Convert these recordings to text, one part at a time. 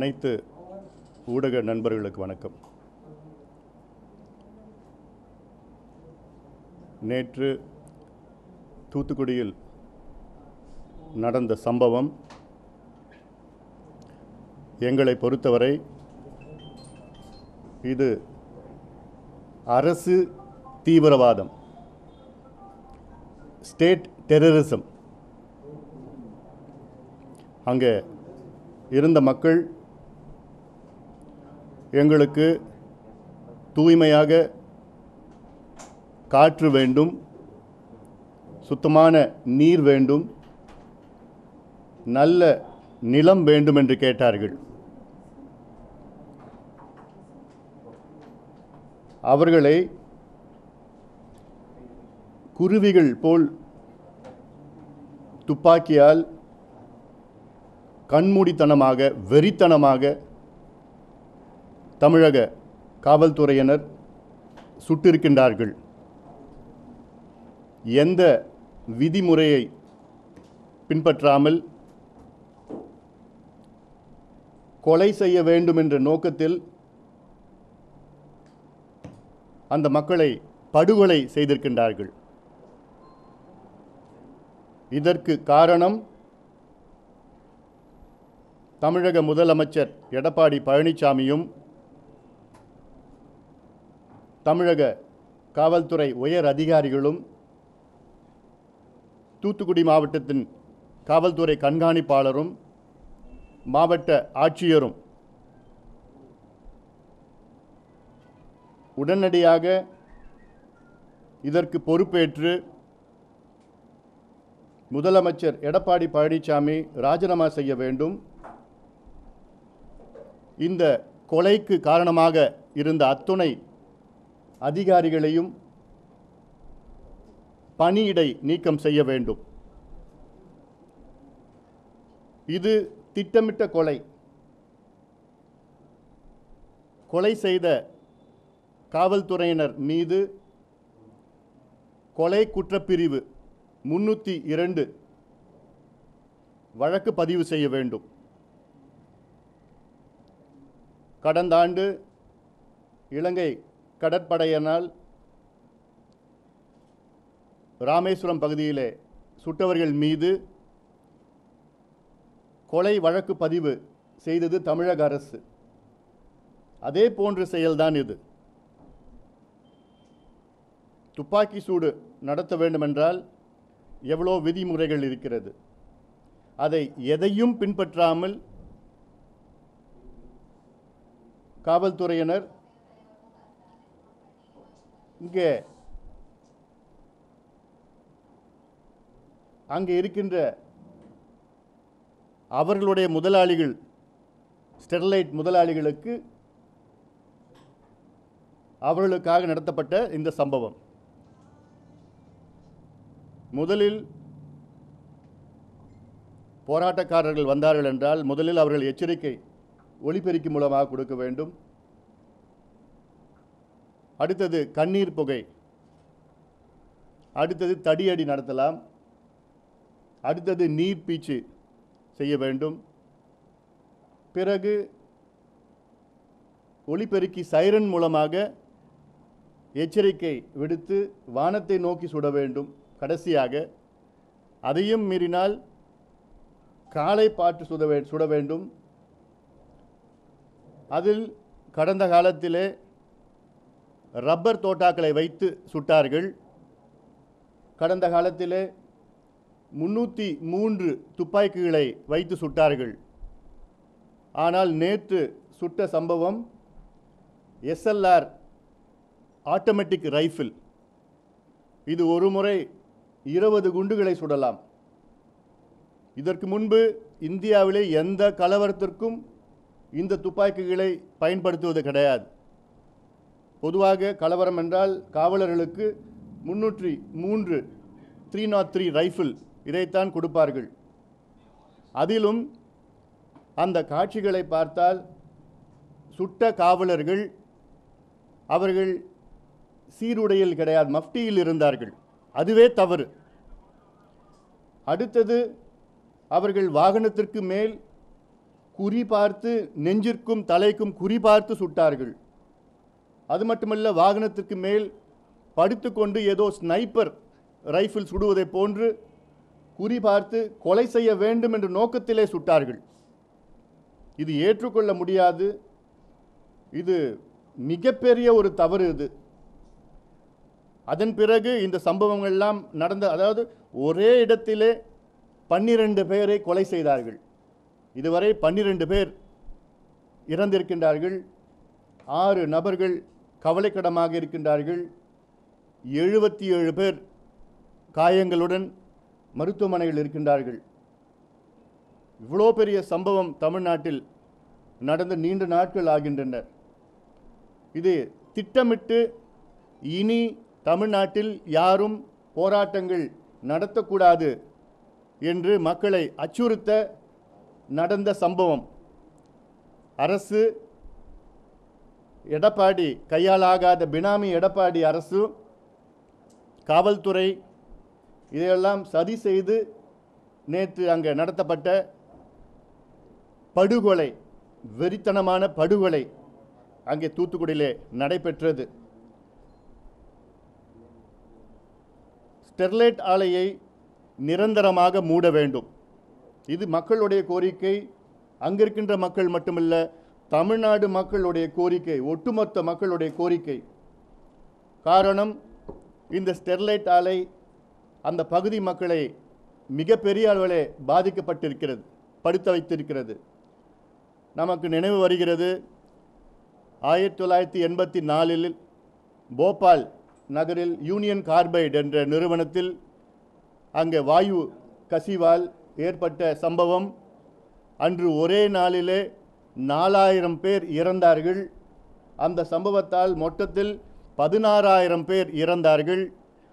அனைத்து ஊடக நண்பர்களுக்கு வணக்கம். நேற்று தூத்துக்குடியில் நடந்த சம்பவம் எங்களை பொறுத்தவரை இது அரசு தீவிரவாதம் ஸ்டேட் டெரரிசம். அங்கே இருந்த மக்கள் எங்களுக்கு தூய்மையாக காற்று வேண்டும் சுத்தமான நீர் வேண்டும் நல்ல நிலம் வேண்டும் என்று கேட்டார்கள். அவர்களை குருவிகள் போல் துப்பாக்கியால் கண்மூடித்தனமாக வெறித்தனமாக தமிழக காவல்துறையினர் சுட்டிருக்கின்றார்கள். எந்த விதிமுறையை பின்பற்றாமல் கொலை செய்ய வேண்டும் என்ற நோக்கத்தில் அந்த மக்களை படுகொலை செய்திருக்கின்றார்கள். இதற்கு காரணம் தமிழக முதலமைச்சர் எடப்பாடி பழனிசாமியும் தமிழக காவல்துறை உயர் அதிகாரிகளும் தூத்துக்குடி மாவட்டத்தின் காவல்துறை கண்காணிப்பாளரும் மாவட்ட ஆட்சியரும் உடனடியாக இதற்கு பொறுப்பேற்று முதலமைச்சர் எடப்பாடி பழனிசாமி ராஜினாமா செய்ய வேண்டும். இந்த கொலைக்கு காரணமாக இருந்த அத்துணை அதிகாரிகளையும் பணியிடை நீக்கம் செய்ய வேண்டும். இது திட்டமிட்ட கொலை. கொலை செய்த காவல்துறையினர் மீது கொலை குற்றப்பிரிவு முன்னூற்றி இரண்டு வழக்கு பதிவு செய்ய வேண்டும். கடந்த ஆண்டு இலங்கை கடற்படையினால் ராமேஸ்வரம் பகுதியிலே சுட்டவர்கள் மீது கொலை வழக்கு பதிவு செய்தது தமிழக அரசு. அதே போன்ற செயல்தான் இது. துப்பாக்கி சூடு நடத்த வேண்டுமென்றால் எவ்வளோ விதிமுறைகள் இருக்கிறது. அதை எதையும் பின்பற்றாமல் காவல்துறையினர் இங்கே. அங்கே இருக்கின்ற அவர்களுடைய முதலாளிகள் ஸ்டெர்லைட் முதலாளிகளுக்கு அவர்களுக்காக நடத்தப்பட்ட இந்த சம்பவம். முதலில் போராட்டக்காரர்கள் வந்தார்கள் என்றால் முதலில் அவர்கள் எச்சரிக்கை ஒளிபெருக்கி மூலமாக கொடுக்க வேண்டும். அடுத்தது கண்ணீர் புகை. அடுத்தது தடியடி நடத்தலாம். அடுத்தது நீர் பீச்சு செய்ய வேண்டும். பிறகு ஒளிபெருக்கி சைரன் மூலமாக எச்சரிக்கை விடுத்து வானத்தை நோக்கி சுட வேண்டும் கடைசியாக. அதையும் மீறினால் காலை பாட்டு சுட வே சுட வேண்டும். அதில் கடந்த காலத்திலே ரப்பர் தோட்டாக்களை வைத்து சுட்டார்கள். கடந்த காலத்திலே முன்னூற்றி மூன்று துப்பாக்கிகளை வைத்து சுட்டார்கள். ஆனால் நேற்று சுட்ட சம்பவம் எஸ்எல்ஆர் ஆட்டோமேட்டிக் ரைஃபிள். இது ஒரு முறை இருபது குண்டுகளை சுடலாம். இதற்கு முன்பு இந்தியாவிலே எந்த கலவரத்திற்கும் இந்த துப்பாக்கிகளை பயன்படுத்துவது கிடையாது. பொதுவாக கலவரம் என்றால் காவலர்களுக்கு முன்னூற்றி மூன்று த்ரீ நாட் த்ரீ ரைஃபிள் இதைத்தான் கொடுப்பார்கள். அதிலும் அந்த காட்சிகளை பார்த்தால் சுட்ட காவலர்கள் அவர்கள் சீருடையில் கிடையாது மஃப்டியில் இருந்தார்கள். அதுவே தவறு. அடுத்தது அவர்கள் வாகனத்திற்கு மேல் குறி பார்த்து நெஞ்சிற்கும் தலைக்கும் குறி பார்த்து சுட்டார்கள். அது மட்டுமல்ல வாகனத்திற்கு மேல் படுத்துக்கொண்டு ஏதோ ஸ்னைப்பர் ரைஃபிள் சுடுவதைப் போன்று குறி பார்த்து கொலை செய்ய வேண்டும் என்ற நோக்கத்திலே சுட்டார்கள். இது ஏற்றுக்கொள்ள முடியாது. இது மிகப்பெரிய ஒரு தவறு இது. அதன் பிறகு இந்த சம்பவங்கள்லாம் நடந்த அதாவது ஒரே இடத்திலே பன்னிரண்டு பேரை கொலை செய்தார்கள். இதுவரை பன்னிரண்டு பேர் இறந்திருக்கின்றார்கள். ஆறு நபர்கள் கவலைக்கிடமாக இருக்கின்றார்கள். எழுபத்தி ஏழு பேர் காயங்களுடன் மருத்துவமனையில் இருக்கின்றார்கள். இவ்வளோ பெரிய சம்பவம் தமிழ்நாட்டில் நடந்து நீண்ட நாட்கள் ஆகின்றனர் இது திட்டமிட்டு இனி தமிழ்நாட்டில் யாரும் போராட்டங்கள் நடத்தக்கூடாது என்று மக்களை அச்சுறுத்த நடந்த சம்பவம். அரசு எடப்பாடி கையாலாகாத பினாமி எடப்பாடி அரசு காவல்துறை இதையெல்லாம் சதி செய்து நேற்று அங்கே நடத்தப்பட்ட படுகொலை வெறித்தனமான படுகொலை அங்கே தூத்துக்குடியிலே நடைபெற்றது. ஸ்டெர்லைட் ஆலையை நிரந்தரமாக மூட வேண்டும். இது மக்களுடைய கோரிக்கை. அங்கிருக்கின்ற மக்கள் மட்டுமல்ல தமிழ்நாடு மக்களுடைய கோரிக்கை ஒட்டுமொத்த மக்களுடைய கோரிக்கை. காரணம் இந்த ஸ்டெர்லைட் ஆலை அந்த பகுதி மக்களை மிகப்பெரிய அளவிலே பாதிக்கப்பட்டிருக்கிறது படுத்த வைத்திருக்கிறது. நமக்கு நினைவு வருகிறது ஆயிரத்தி தொள்ளாயிரத்தி எண்பத்தி நாலில் போபால் நகரில் யூனியன் கார்பைடு என்ற நிறுவனத்தில் அங்கே வாயு கசிவால் ஏற்பட்ட சம்பவம். அன்று ஒரே நாளிலே நாலாயிரம் பேர் இறந்தார்கள். அந்த சம்பவத்தால் மொத்தத்தில் பதினாறாயிரம் பேர் இறந்தார்கள்.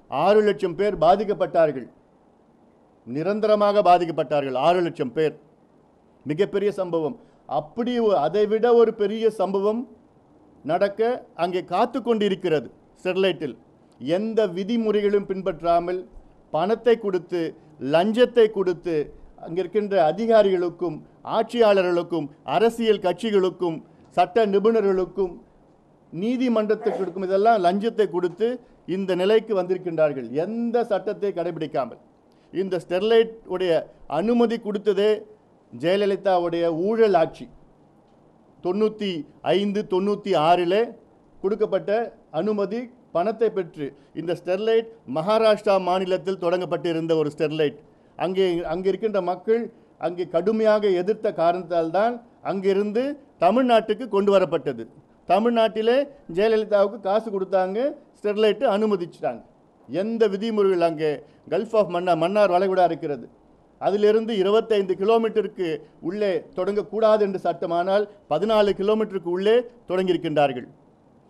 ஆறு லட்சம் பேர் பாதிக்கப்பட்டார்கள். நிரந்தரமாக பாதிக்கப்பட்டார்கள். ஆறு லட்சம் பேர். மிகப்பெரிய சம்பவம். அப்படி ஒ- அதைவிட ஒரு பெரிய சம்பவம் நடக்க அங்கே காத்து கொண்டிருக்கிறது ஸ்டெர்லைட்டில் எந்த விதிமுறைகளும் பின்பற்றாமல் பணத்தை கொடுத்து லஞ்சத்தை கொடுத்து அங்கே இருக்கின்ற அதிகாரிகளுக்கும் ஆட்சியாளர்களுக்கும் அரசியல் கட்சிகளுக்கும் சட்ட நிபுணர்களுக்கும் நீதிமன்றத்துக்கு இதெல்லாம் லஞ்சத்தை கொடுத்து இந்த நிலைக்கு வந்திருக்கின்றார்கள். எந்த சட்டத்தை கடைபிடிக்காமல். இந்த ஸ்டெர்லைட் உடைய அனுமதி கொடுத்ததே ஜெயலலிதாவுடைய ஊழல் ஆட்சி. தொண்ணூற்றி ஐந்து தொண்ணூற்றி ஆறில் கொடுக்கப்பட்ட அனுமதி பணத்தை பெற்று இந்த ஸ்டெர்லைட் மகாராஷ்டிரா மாநிலத்தில் தொடங்கப்பட்டிருந்த ஒரு ஸ்டெர்லைட். அங்கே அங்கே இருக்கின்ற மக்கள் அங்கே கடுமையாக எதிர்த்த காரணத்தால் தான் அங்கிருந்து தமிழ்நாட்டுக்கு கொண்டு வரப்பட்டது தமிழ்நாட்டிலே ஜெயலலிதாவுக்கு காசு கொடுத்தாங்க ஸ்டெர்லைட்டு அனுமதிச்சிட்டாங்க. எந்த விதிமுறைகள் அங்கே? கல்ஃப் ஆஃப் மன்னார் மன்னார் வளைகுடா இருக்கிறது. அதிலிருந்து இருபத்தைந்து கிலோமீட்டருக்கு உள்ளே தொடங்கக்கூடாது என்று சட்டமானால் பதினாலு கிலோமீட்டருக்கு உள்ளே தொடங்கியிருக்கின்றார்கள்.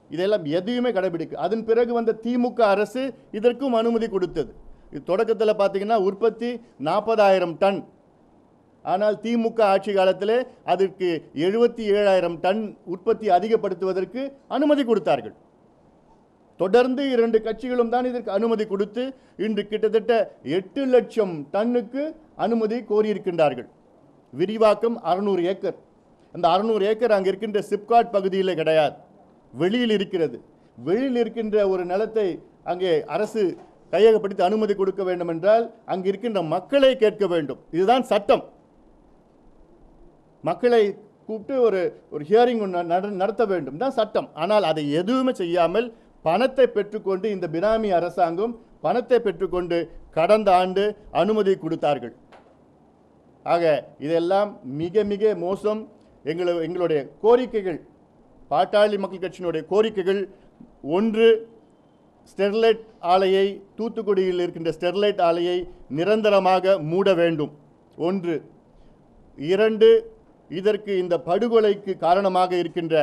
இதெல்லாம் எதையுமே கடைபிடிக்க அதன் பிறகு வந்த திமுக அரசு இதற்கும் அனுமதி கொடுத்தது. இது தொடக்கத்தில் பார்த்தீங்கன்னா உற்பத்தி நாற்பதாயிரம் டன் ஆனால் திமுக ஆட்சி காலத்தில் அதற்கு எழுபத்தி ஏழாயிரம் டன் உற்பத்தி அதிகப்படுத்துவதற்கு அனுமதி கொடுத்தார்கள். தொடர்ந்து இரண்டு கட்சிகளும் தான் இதற்கு அனுமதி கொடுத்து இன்று கிட்டத்தட்ட எட்டு லட்சம் டன்னுக்கு அனுமதி கோரியிருக்கின்றார்கள். விரிவாக்கம் அறுநூறு ஏக்கர். அந்த அறுநூறு ஏக்கர் அங்கே இருக்கின்ற சிப்காட் பகுதியில் கிடையாது. வெளியில் இருக்கிறது. வெளியில் இருக்கின்ற ஒரு நிலத்தை அங்கே அரசு கையகப்படுத்தி அனுமதி கொடுக்க வேண்டும் என்றால் அங்கே இருக்கின்ற மக்களை கேட்க வேண்டும். இதுதான் சட்டம். மக்களை கூப்பிட்டு ஒரு ஒரு ஹியரிங் ஒன்று நடத்த வேண்டும் தான் சட்டம். ஆனால் அதை எதுவுமே செய்யாமல் பணத்தை பெற்றுக்கொண்டு இந்த பினாமி அரசாங்கம் பணத்தை பெற்றுக்கொண்டு கடந்த ஆண்டு அனுமதி கொடுத்தார்கள். ஆக இதெல்லாம் மிக மிக மோசம். எங்களை எங்களுடைய கோரிக்கைகள் பாட்டாளி மக்கள் கட்சியினுடைய கோரிக்கைகள் ஒன்று ஸ்டெர்லைட் ஆலையை தூத்துக்குடியில் இருக்கின்ற ஸ்டெர்லைட் ஆலையை நிரந்தரமாக மூட வேண்டும். ஒன்று இரண்டு இதற்கு இந்த படுகொலைக்கு காரணமாக இருக்கின்ற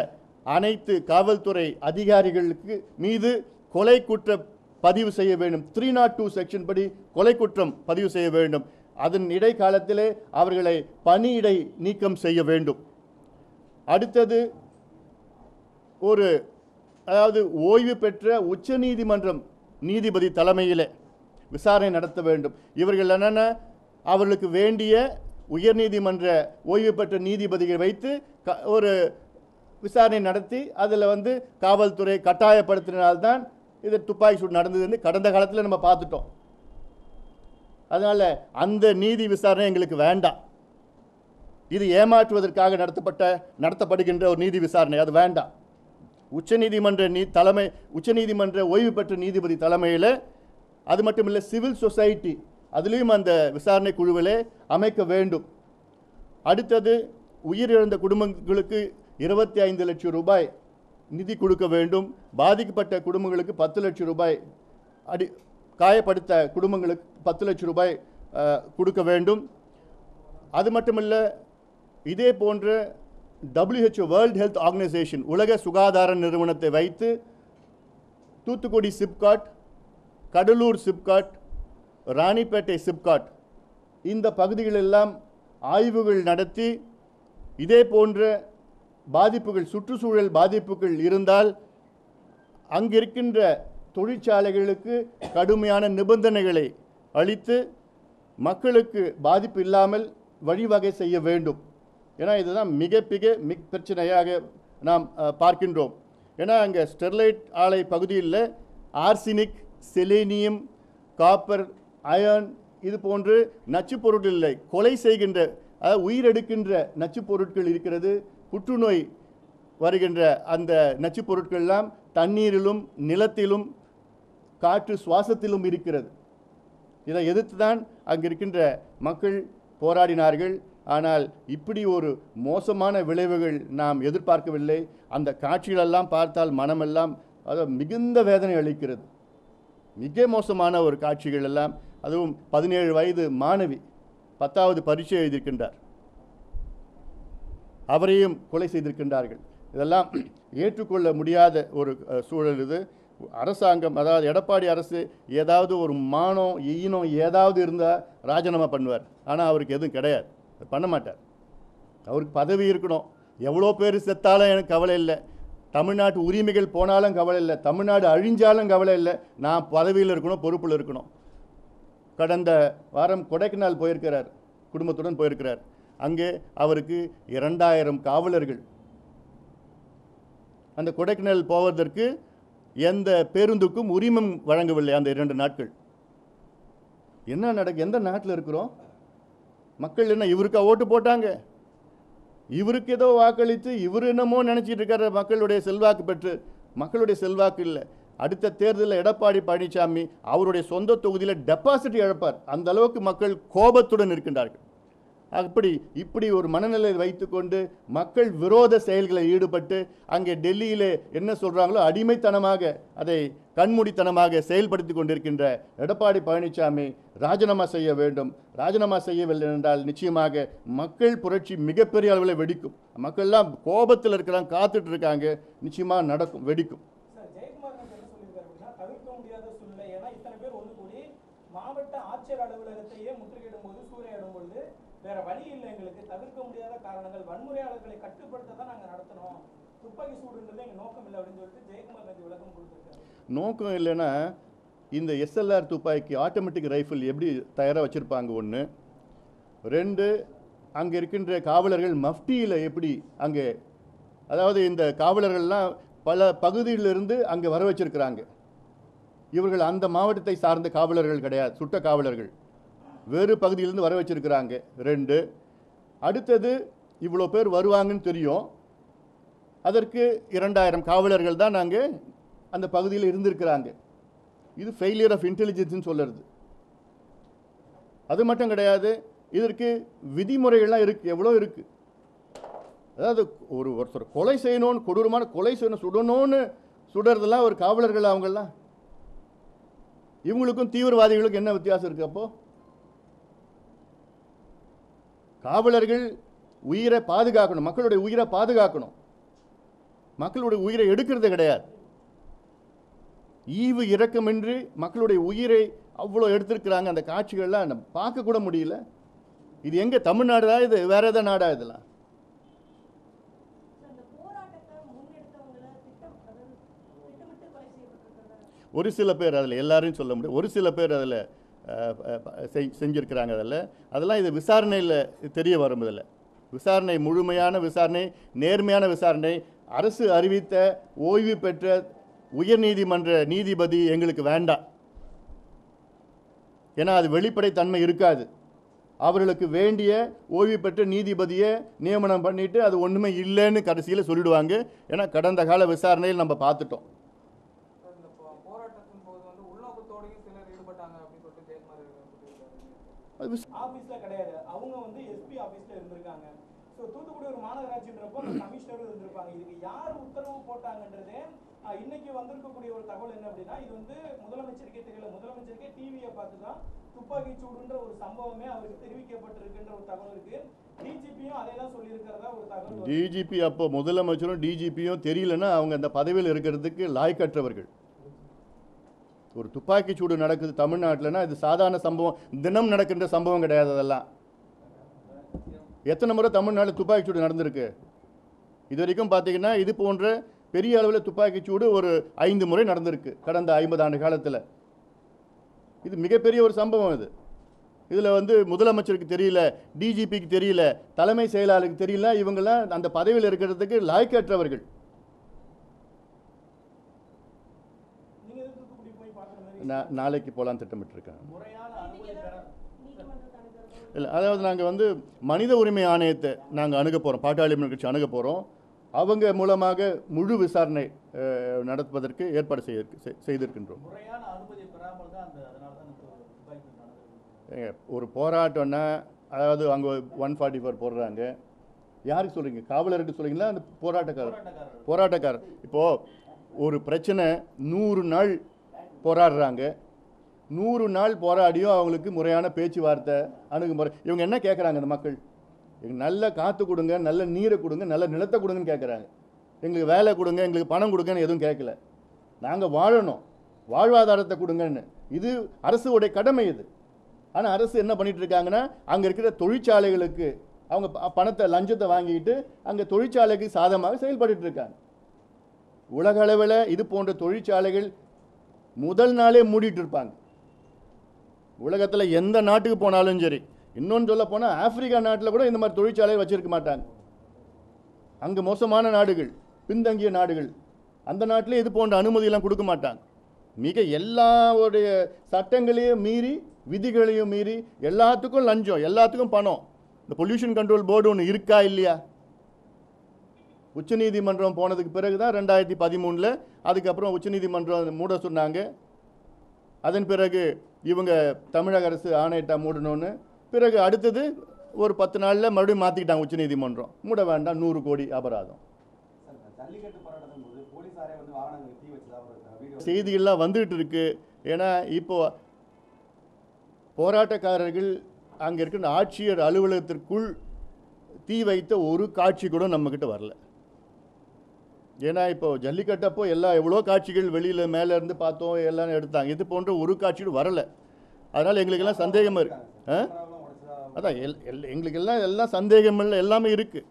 அனைத்து காவல்துறை அதிகாரிகளுக்கு மீது கொலை குற்ற பதிவு செய்ய வேண்டும். த்ரீ நாட் டூ செக்ஷன் படி கொலை குற்றம் பதிவு செய்ய வேண்டும். அதன் இடைக்காலத்திலே அவர்களை பணியிடை நீக்கம் செய்ய வேண்டும். அடுத்தது ஒரு அதாவது ஓய்வு பெற்ற உச்சநீதிமன்றம் நீதிபதி தலைமையிலே விசாரணை நடத்த வேண்டும். இவர்கள் என்னென்ன? அவர்களுக்கு வேண்டிய உயர்நீதிமன்ற ஓய்வு பெற்ற நீதிபதிகள் வைத்து க- ஒரு விசாரணை நடத்தி அதில் வந்து காவல்துறை கட்டாயப்படுத்தினால்தான் இது துப்பாக்கி சூடு நடந்ததுன்னு கடந்த காலத்தில் நம்ம பார்த்துட்டோம். அதனால் அந்த நீதி விசாரணை எங்களுக்கு வேண்டாம். இது ஏமாற்றுவதற்காக நடத்தப்பட்ட நடத்தப்படுகின்ற ஒரு நீதி விசாரணை அது வேண்டாம். உச்சநீதிமன்ற நீ தலைமை உச்சநீதிமன்ற ஓய்வு பெற்ற நீதிபதி தலைமையில் அது மட்டும் இல்லை சிவில் சொசைட்டி அதுலேயும் அந்த விசாரணை குழுவிலே அமைக்க வேண்டும். அடுத்தது உயிரிழந்த குடும்பங்களுக்கு இருபத்தி ஐந்து லட்சம் ரூபாய் நிதி கொடுக்க வேண்டும். பாதிக்கப்பட்ட குடும்பங்களுக்கு பத்து லட்சம் ரூபாய் அடி காயப்படுத்த குடும்பங்களுக்கு பத்து லட்சம் ரூபாய் கொடுக்க வேண்டும். அது மட்டுமல்ல இதே போன்ற டபிள்யூஹெச்ஓ வேர்ல்ட் ஹெல்த் ஆர்கனைசேஷன் உலக சுகாதார நிறுவனத்தை வைத்து தூத்துக்குடி சிப்காட் கடலூர் சிப்காட் ராணிப்பேட்டை சிப்காட். இந்த பகுதிகளெல்லாம் ஆய்வுகள் நடத்தி இதே போன்ற பாதிப்புகள் சுற்றுச்சூழல் பாதிப்புகள் இருந்தால் அங்கிருக்கின்ற தொழிற்சாலைகளுக்கு கடுமையான நிபந்தனைகளை அளித்து மக்களுக்கு பாதிப்பு இல்லாமல் வழிவகை செய்ய வேண்டும். ஏன்னா இதுதான் மிக மிக மிக் பிரச்சனையாக நாம் பார்க்கின்றோம். ஏன்னா அங்கே ஸ்டெர்லைட் ஆலை பகுதியில் ஆர்சினிக் செலேனியம் காப்பர் அயன் இது போன்று நச்சு பொருட்கள் இல்லை. கொலை செய்கின்ற அதாவது உயிரெடுக்கின்ற நச்சு பொருட்கள் இருக்கிறது. புற்றுநோய் வருகின்ற அந்த நச்சு பொருட்கள்லாம் தண்ணீரிலும் நிலத்திலும் காற்று சுவாசத்திலும் இருக்கிறது. இதை எதிர்த்து தான் அங்கு இருக்கின்ற மக்கள் போராடினார்கள். ஆனால் இப்படி ஒரு மோசமான விளைவுகள் நாம் எதிர்பார்க்கவில்லை. அந்த காட்சிகளெல்லாம் பார்த்தால் மனமெல்லாம் அது மிகுந்த வேதனை அளிக்கிறது. மிக மோசமான ஒரு காட்சிகள் எல்லாம் அதுவும் பதினேழு வயது மாணவி பத்தாவது பரீட்சை எழுதியிருக்கின்றார். அவரையும் கொலை செய்திருக்கின்றார்கள். இதெல்லாம் ஏற்றுக்கொள்ள முடியாத ஒரு சூழல் இது. அரசாங்கம் அதாவது எடப்பாடி அரசு ஏதாவது ஒரு மானம் ஈனம் ஏதாவது இருந்தால் ராஜினாமா பண்ணுவார். ஆனால் அவருக்கு எதுவும் கிடையாது. பண்ண மாட்டார். அவருக்கு பதவி இருக்கணும். எவ்வளோ பேர் செத்தாலும் எனக்கு கவலை இல்லை. தமிழ்நாட்டு உரிமைகள் போனாலும் கவலை இல்லை. தமிழ்நாடு அழிஞ்சாலும் கவலை இல்லை. நான் பதவியில் இருக்கணும் பொறுப்பில் இருக்கணும். கடந்த வாரம் கொடைக்கானல் போயிருக்கிறார் குடும்பத்துடன் போயிருக்கிறார். அங்கே அவருக்கு இரண்டாயிரம் காவலர்கள். அந்த கொடைக்கானல் போவதற்கு எந்த பேருந்துக்கும் உரிமம் வழங்கவில்லை அந்த இரண்டு நாட்கள். என்ன நடக்கு எந்த நாட்டில் இருக்கிறோம்? மக்கள் என்ன இவருக்கா ஓட்டு போட்டாங்க? இவருக்கு ஏதோ வாக்களித்து இவர் என்னமோ நினச்சிட்டு இருக்காரு மக்களுடைய செல்வாக்கு பெற்று. மக்களுடைய செல்வாக்கு இல்லை. அடுத்த தேர்தலில் எடப்பாடி பழனிசாமி அவருடைய சொந்த தொகுதியில் டெபாசிட் இழப்பார். அந்த அளவுக்கு மக்கள் கோபத்துடன் இருக்கின்றார்கள் அப்படி இப்படி ஒரு மனநிலையை வைத்துக்கொண்டு மக்கள் விரோத செயல்களில் ஈடுபட்டு அங்கே டெல்லியிலே என்ன சொல்கிறாங்களோ அடிமைத்தனமாக அதை கண்மூடித்தனமாக செயல்படுத்தி கொண்டிருக்கின்ற எடப்பாடி பழனிசாமி ராஜினாமா செய்ய வேண்டும். ராஜினாமா செய்யவில்லை என்றால் நிச்சயமாக மக்கள் புரட்சி மிகப்பெரிய அளவில் வெடிக்கும். மக்கள்லாம் கோபத்தில் இருக்கிறாங்க காத்துட்டு இருக்காங்க. நிச்சயமாக நடக்கும் வெடிக்கும் சார் ஜெயக்குமார் என்ன சொல்லியிருக்காரு அப்படின்னா தவிர்க்க முடியாத சூழ்நிலை ஏன்னா இத்தனை பேர் ஒன்று கூடி மாவட்ட ஆட்சியர் அலுவலகத்தையே முற்றுகையிடும் போது சூறையாடும் பொழுது வேற வழி இல்லை எங்களுக்கு. தவிர்க்க முடியாத காரணங்கள். வன்முறையாளர்களை கட்டுப்படுத்த தான் நாங்கள் நடத்தணும். துப்பாக்கி சூடுன்றது எங்கள் நோக்கம் இல்லை அப்படின்னு சொல்லிட்டு ஜெயக்குமார் நேற்று விளக்கம் கொடுத்துருக்காரு. நோக்கம் இல்லைன்னா இந்த எஸ்எல்ஆர் துப்பாக்கி ஆட்டோமேட்டிக் ரைஃபிள் எப்படி தயாராக வச்சுருப்பாங்க? ஒன்று ரெண்டு அங்கே இருக்கின்ற காவலர்கள் மஃப்டியில் எப்படி அங்கே அதாவது இந்த காவலர்கள்லாம் பல பகுதியிலிருந்து அங்கே வர வச்சுருக்கிறாங்க. இவர்கள் அந்த மாவட்டத்தை சார்ந்த காவலர்கள் கிடையாது சுட்ட காவலர்கள். வேறு பகுதியிலேருந்து வர வச்சுருக்கிறாங்க. ரெண்டு அடுத்தது இவ்வளோ பேர் வருவாங்கன்னு தெரியும். அதற்கு இரண்டாயிரம் காவலர்கள் தான் நாங்கள் அந்த பகுதியில் இருந்திருக்கிறாங்க. இது ஃபெயிலியர் ஆஃப் இன்டெலிஜென்ஸ்னு சொல்லுறது. அது மட்டும் கிடையாது இதற்கு விதிமுறைகள்லாம் இருக்குது எவ்வளோ இருக்குது அதாவது ஒரு ஒருத்தர் கொலை செய்யணும்னு கொடூரமான கொலை செய்யணும் சுடணும்னு சுடுறதெல்லாம் ஒரு காவலர்கள் அவங்கெல்லாம். இவங்களுக்கும் தீவிரவாதிகளுக்கும் என்ன வித்தியாசம் இருக்குது அப்போது காவலர்கள் உயிரை பாதுகாக்கணும். மக்களுடைய உயிரை பாதுகாக்கணும். மக்களுடைய உயிரை எடுக்கிறது கிடையாது. ஈவு இரக்கமின்றி மக்களுடைய உயிரை அவ்வளோ எடுத்திருக்கிறாங்க. அந்த காட்சிகள்லாம் நம்ம பார்க்க கூட முடியல. இது எங்கே தமிழ்நாடா இது வேற ஏதாவது நாடா இதெல்லாம்? ஒரு சில பேர் அதில் எல்லாரையும் சொல்ல முடியும். ஒரு சில பேர் அதில் செஞ்சிருக்கிறாங்க அதில் அதெல்லாம் இது விசாரணையில் தெரிய வரும் இதில் விசாரணை முழுமையான விசாரணை நேர்மையான விசாரணை அரசு அறிவித்த ஓய்வு பெற்ற உயர்நீதிமன்ற நீதிபதி எங்களுக்கு வேண்டாம். ஏன்னா அது வெளிப்படைத்தன்மை இருக்காது. அவர்களுக்கு வேண்டிய ஓய்வு பெற்ற நீதிபதியை நியமனம் பண்ணிவிட்டு அது ஒன்றுமே இல்லைன்னு கடைசியில் சொல்லிடுவாங்க. ஏன்னா கடந்த கால விசாரணையில் நம்ம பார்த்துட்டோம் சார், இந்த போ- போராட்டத்தின் போது வந்து உள்நோக்கத்தோடயும் சிலர் ஈடுபட்டாங்க அப்படின்னு சொல்லிட்டு ஜெயக்குமார் சொல்லியிருக்காரு ஆபீஸ்ல கிடையாது. அவங்க வந்து எஸ்பி ஆபீஸ்ல இருந்திருக்காங்க. ஸோ தூத்துக்குடி ஒரு மாநகராட்சின்றப்போ கமிஷனரும் இருந்திருப்பாங்க. இதுக்கு யார் உத்தரவு போட்டாங்கன்றதே இன்னைக்கு வந்திருக்கக்கூடிய ஒரு தகவல் என்ன அப்படின்னா இது வந்து முதலமைச்சருக்கே தெரியல. முதலமைச்சருக்கே டிவியை பார்த்து தான் துப்பாக்கி சூடுன்ற ஒரு சம்பவமே அவருக்கு தெரிவிக்கப்பட்டிருக்குன்ற ஒரு தகவல் இருக்கு. டிஜிபியும் அதே தான் சொல்லியிருக்கிறதா ஒரு தகவல் டிஜிபி அப்போ முதலமைச்சரும் டிஜிபியும் தெரியலன்னா அவங்க அந்த பதவியில் இருக்கிறதுக்கு லாய்க்கற்றவர்கள். ஒரு துப்பாக்கி சூடு நடக்குது தமிழ்நாட்டில்னா இது சாதாரண சம்பவம் தினம் நடக்கின்ற சம்பவம் கிடையாது அதெல்லாம். எத்தனை முறை தமிழ்நாட்டில் துப்பாக்கி சூடு நடந்திருக்கு? இது வரைக்கும் பார்த்தீங்கன்னா இது போன்ற பெரிய அளவில் துப்பாக்கி சூடு ஒரு ஐந்து முறை நடந்திருக்கு கடந்த ஐம்பது ஆண்டு காலத்தில். இது மிகப்பெரிய ஒரு சம்பவம் இது. இதில் வந்து முதலமைச்சருக்கு தெரியல டிஜிபிக்கு தெரியல தலைமை செயலாளருக்கு தெரியல இவங்கெல்லாம் அந்த பதவியில் இருக்கிறதுக்கு லாய்க்கற்றவர்கள். பார்க்குற மாதிரி நா நாளைக்கு போகலான்னு அணுகிறதோ இல்லை அதாவது நாங்கள் வந்து மனித உரிமை ஆணையத்தை நாங்கள் அணுக போகிறோம் பாட்டாளி கட்சி அணுக போகிறோம் அவங்க மூலமாக முழு விசாரணை நடத்துவதற்கு ஏற்பாடு செய்ய செய்- செய்திருக்கின்றோம். ஒரு போராட்டம்னா அதாவது அங்கே ஒன் ஃபார்ட்டி ஃபோர் போடுறாங்க. யாருக்கு சொல்கிறீங்க காவலருக்கு சொல்கிறீங்களா அந்த போராட்டக்காரர் போராட்டக்காரர் போராட்டக்காரர். இப்போது ஒரு பிரச்சனை நூறு நாள் போராடுறாங்க. நூறு நாள் போராடியும் அவங்களுக்கு முறையான பேச்சுவார்த்தை அணுகுமுறை. இவங்க என்ன கேட்குறாங்க இந்த மக்கள்? எங்களுக்கு நல்ல காற்று கொடுங்க நல்ல நீரை கொடுங்க நல்ல நிலத்தை கொடுங்கன்னு கேட்குறாங்க எங்களுக்கு வேலை கொடுங்க எங்களுக்கு பணம் கொடுங்கன்னு எதுவும் கேட்கல நாங்கள் வாழணும். வாழ்வாதாரத்தை கொடுங்கன்னு. இது அரசுடைய கடமை இது. ஆனால் அரசு என்ன பண்ணிட்டு இருக்காங்கன்னா அங்கே இருக்கிற தொழிற்சாலைகளுக்கு அவங்க ப- பணத்தை லஞ்சத்தை வாங்கிட்டு அங்கே தொழிற்சாலைக்கு சாதகமாக செயல்பட்டு இருக்காங்க. உலக அளவில் இது போன்ற தொழிற்சாலைகள் முதல் நாளே மூடிட்டு இருப்பாங்க. உலகத்தில் எந்த நாட்டுக்கு போனாலும் சரி. இன்னொன்று சொல்ல போனால் ஆப்பிரிக்கா நாட்டில் கூட இந்த மாதிரி தொழிற்சாலை வச்சுருக்க மாட்டாங்க. அங்கே மோசமான நாடுகள் பின்தங்கிய நாடுகள் அந்த நாட்டிலே இது போன்ற அனுமதியெல்லாம் கொடுக்க மாட்டாங்க. மிக எல்லாருடைய சட்டங்களையும் மீறி விதிகளையும் மீறி எல்லாத்துக்கும் லஞ்சம் எல்லாத்துக்கும் பணம். இந்த பொல்யூஷன் கண்ட்ரோல் போர்டு ஒன்று இருக்கா இல்லையா? உச்சநீதிமன்றம் போனதுக்கு பிறகு தான் ரெண்டாயிரத்தி பதிமூணில் அதுக்கப்புறம் உச்சநீதிமன்றம் மூட சொன்னாங்க. அதன் பிறகு இவங்க தமிழக அரசு ஆணையிட்டா மூடணும்னு. பிறகு அடுத்தது ஒரு பத்து நாளில் மறுபடியும் மாற்றிக்கிட்டாங்க உச்சநீதிமன்றம். மூட வேண்டாம் நூறு கோடி அபராதம். செய்திகள்லாம் வந்துகிட்டு இருக்கு. ஏன்னா இப்போ போராட்டக்காரர்கள் அங்கே இருக்கிற ஆட்சியர் அலுவலகத்திற்குள் தீ வைத்த ஒரு காட்சி கூட நம்மக்கிட்ட வரல. ஏன்னா இப்போ ஜல்லிக்கட்டப்போ எல்லா எவ்வளோ காட்சிகள் வெளியில் மேலே இருந்து பார்த்தோம் எல்லாம் எடுத்தாங்க. இது போன்ற ஒரு காட்சியும் வரல. அதனால் எங்களுக்கெல்லாம் சந்தேகமாக இருக்குது அதான் எல் எல் எங்களுக்கெல்லாம் எல்லாம் சந்தேகம் இல்லை எல்லாமே இருக்குது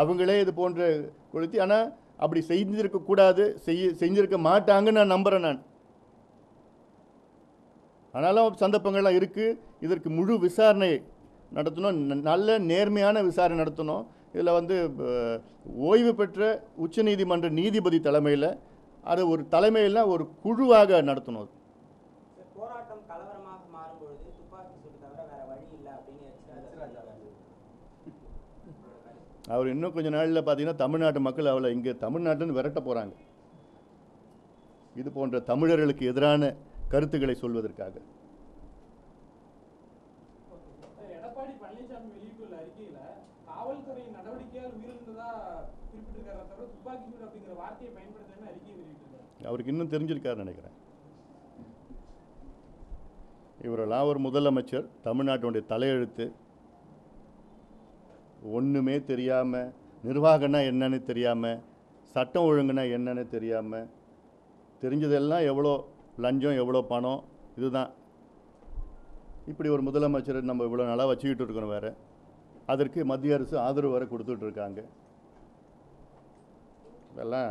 அவங்களே இது போன்ற கொளுத்தி ஆனால் அப்படி செஞ்சிருக்கக்கூடாது செய்ய செஞ்சிருக்க மாட்டாங்கன்னு நான் நம்புகிறேன் நான். ஆனாலும் சந்தர்ப்பங்கள்லாம் இருக்குது இதற்கு முழு விசாரணை நடத்தணும். நல்ல நேர்மையான விசாரணை நடத்தணும். இதில் வந்து ஓய்வு பெற்ற உச்சநீதிமன்ற நீதிபதி தலைமையில் அது ஒரு தலைமையில் ஒரு குழுவாக நடத்தணும் அவர் இன்னும் கொஞ்ச நாளில் பார்த்தீங்கன்னா தமிழ்நாட்டு மக்கள் அவளை இங்கே தமிழ்நாட்டிலேருந்து விரட்ட போகிறாங்க இது போன்ற தமிழர்களுக்கு எதிரான கருத்துக்களை சொல்வதற்காக. அவருக்கு இன்னும் தெரிஞ்சிருக்காருன்னு நினைக்கிறேன். இவரெல்லாம் ஒரு முதலமைச்சர் தமிழ்நாட்டினுடைய தலையெழுத்து ஒன்றுமே தெரியாமல் நிர்வாகம்னா என்னன்னு தெரியாமல் சட்டம் ஒழுங்குனா என்னன்னு தெரியாமல் தெரிஞ்சதெல்லாம் எவ்வளோ லஞ்சம் எவ்வளோ பணம் இதுதான். இப்படி ஒரு முதலமைச்சர் நம்ம இவ்வளோ நாளாக வச்சுக்கிட்டு இருக்கணும் வேறு. அதற்கு மத்திய அரசு ஆதரவு வரை கொடுத்துட்ருக்காங்க இதெல்லாம்